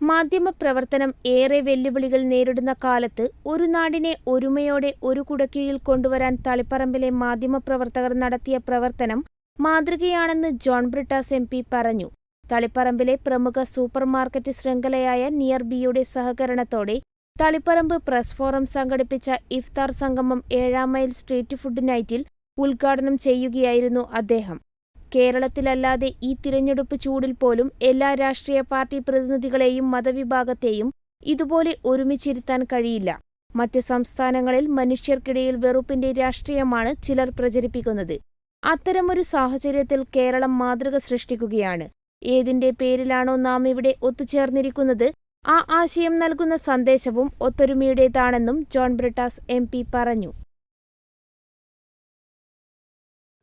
മാധ്യമപ്രവർത്തനം ഏറെ വെല്ലുവിളികൾ നേരിടുന്ന കാലത്ത് ഒരു നാടിനെ ഒരുമയോടെ ഒരു കുടക്കീഴിൽ കൊണ്ടുവരാൻ തളിപ്പറമ്പിലെ മാധ്യമപ്രവർത്തകർ നടത്തിയ പ്രവർത്തനം മാതൃകയാണെന്ന് ജോൺ ബ്രിട്ടാസ് എം പി പറഞ്ഞു. തളിപ്പറമ്പിലെ പ്രമുഖ സൂപ്പർമാർക്കറ്റ് ശൃംഖലയായ നിയർ ബിയുടെ സഹകരണത്തോടെ തളിപ്പറമ്പ് പ്രസ് ഫോറം സംഘടിപ്പിച്ച ഇഫ്താർ സംഗമം ഏഴാം മൈൽ സ്ട്രീറ്റ് ഫുഡ് നൈറ്റിൽ ഉദ്ഘാടനം ചെയ്യുകയായിരുന്നു അദ്ദേഹം. കേരളത്തിലല്ലാതെ ഈ തിരഞ്ഞെടുപ്പ് ചൂടിൽ പോലും എല്ലാ രാഷ്ട്രീയ പാർട്ടി പ്രതിനിധികളെയും മതവിഭാഗത്തെയും ഇതുപോലെ ഒരുമിച്ചിരുത്താൻ കഴിയില്ല. മറ്റ് സംസ്ഥാനങ്ങളിൽ മനുഷ്യർക്കിടയിൽ വെറുപ്പിന്റെ രാഷ്ട്രീയമാണ് ചിലർ പ്രചരിപ്പിക്കുന്നത്. അത്തരമൊരു സാഹചര്യത്തിൽ കേരളം മാതൃക സൃഷ്ടിക്കുകയാണ്. ഏതിന്റെ പേരിലാണോ നാം ഇവിടെ ഒത്തുചേർന്നിരിക്കുന്നത് ആ ആശയം നൽകുന്ന സന്ദേശവും ഒത്തൊരുമയുടേതാണെന്നും ജോൺ ബ്രിട്ടാസ് എം പറഞ്ഞു.